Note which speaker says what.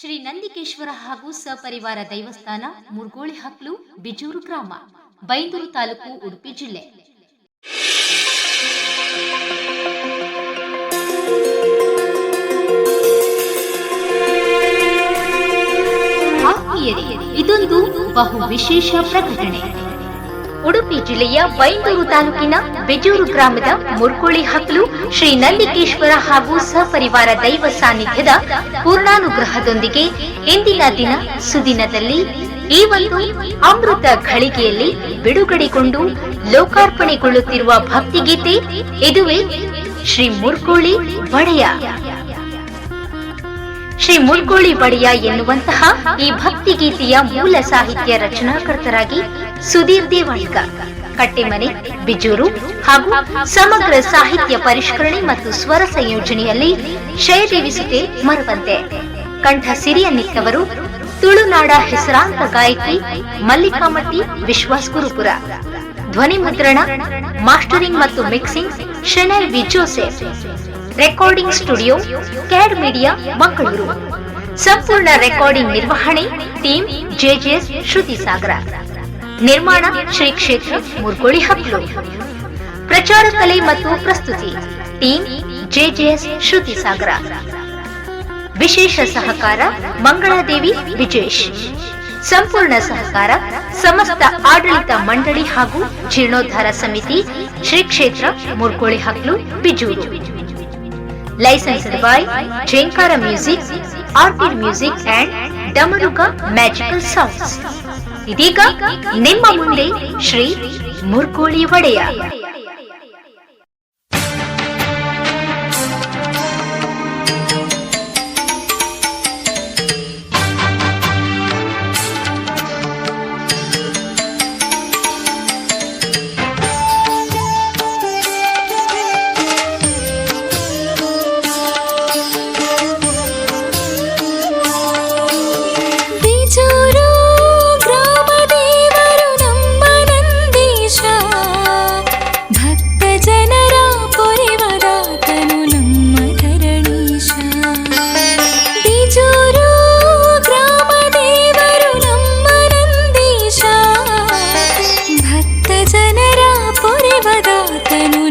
Speaker 1: ಶ್ರೀ ನಂದಿಕೇಶ್ವರ ಹಾಗೂ ಸಪರಿವಾರ ದೈವಸ್ಥಾನ, ಮುರ್ಗೋಳಿ ಹಕ್ಲು, ಬಿಜೂರು ಗ್ರಾಮ, ಬೈಂದೂರು ತಾಲೂಕು, ಉಡುಪಿ ಜಿಲ್ಲೆ. ಇದೊಂದು ಬಹು ವಿಶೇಷ ಪ್ರಕಟಣೆ. ಉಡುಪಿ ಜಿಲ್ಲೆಯ ಬೈಂದೂರು ತಾಲೂಕಿನ ಬೆಜೂರು ಗ್ರಾಮದ ಮುರ್ಕೋಳಿ ಹಕ್ಲು ಶ್ರೀ ನಂದಿಕೇಶ್ವರ ಹಾಗೂ ಸಹಪರಿವಾರ ದೈವ ಸಾನ್ನಿಧ್ಯದ ಪೂರ್ಣಾನುಗ್ರಹದೊಂದಿಗೆ ಇಂದಿನ ದಿನ ಸುದಿನದಲ್ಲಿ ಈ ಒಂದು ಅಮೃತ ಘಳಿಗೆಯಲ್ಲಿ ಬಿಡುಗಡೆಗೊಂಡು ಲೋಕಾರ್ಪಣೆಗೊಳ್ಳುತ್ತಿರುವ ಭಕ್ತಿಗೀತೆ ಇದುವೇ ಶ್ರೀ ಮುರ್ಕೋಳಿ ಬಡೆಯ ಶ್ರೀ ಮುರ್ಗೋಳಿ ಬಡಿಯ ಎನ್ನುವಂತಹ ಈ ಭಕ್ತಿಗೀತೆಯ ಮೂಲ ಸಾಹಿತ್ಯ ರಚನಾಕರ್ತರಾಗಿ ಸುಧೀರ್ ದೇವಾಳ್ಕ ಕಟ್ಟೆಮನೆ, ಬಿಜೂರು ಹಾಗೂ ಸಮಗ್ರ ಸಾಹಿತ್ಯ ಪರಿಷ್ಕರಣೆ ಮತ್ತು ಸ್ವರ ಸಂಯೋಜನೆಯಲ್ಲಿ ಶಯದೇವಿಸುತ್ತೆ ಮರವಂತೆ. ಕಂಠ ಸಿರಿಯನ್ನಿತ್ತವರು ತುಳುನಾಡ ಹೆಸರಾಂತ ಗಾಯಕಿ ಮಲ್ಲಿಕಾಮಟ್ಟಿ ವಿಶ್ವಾಸ್ ಗುರುಪುರ. ಧ್ವನಿ ಮುದ್ರಣ, ಮಾಸ್ಟರಿಂಗ್ ಮತ್ತು mixing Shenal V Joseph. Recording studio, Cad media, Mangaluru. ಸಂಪೂರ್ಣ ರೆಕಾರ್ಡಿಂಗ್ ನಿರ್ವಹಣೆ, ಟೀಮ್ ಜೆಜೆಎಸ್ ಶ್ರುತಿ ಸಾಗರ ನಿರ್ಮಾಣ ಶ್ರೀ ಕ್ಷೇತ್ರ ಮುರ್ಗೋಳಿ ಹಕ್ಲು. ಪ್ರಚಾರ ಕಲೆ ಮತ್ತು ಪ್ರಸ್ತುತಿ ಟೀಮ್ ಜೆಜೆಎಸ್ ಶ್ರುತಿ ಸಾಗರ. ವಿಶೇಷ ಸಹಕಾರ ಮಂಗಳಾದೇವಿ ವಿಜೇಶ್ ಸಂಪೂರ್ಣ ಸಹಕಾರ ಸಮಸ್ತ ಆಡಳಿತ ಮಂಡಳಿ ಹಾಗೂ ಜೀರ್ಣೋದ್ಧಾರ ಸಮಿತಿ ಶ್ರೀ ಕ್ಷೇತ್ರ Murkoli Haklu, Bijur. Licensed by Jhenkara music Orchid music and Damaruga magical sounds. ಇದೀಗ ನಿಮ್ಮ ಮುಂದೆ ಶ್ರೀ ಮುರ್ಕೋಳಿ ಒಡೆಯ.
Speaker 2: tenue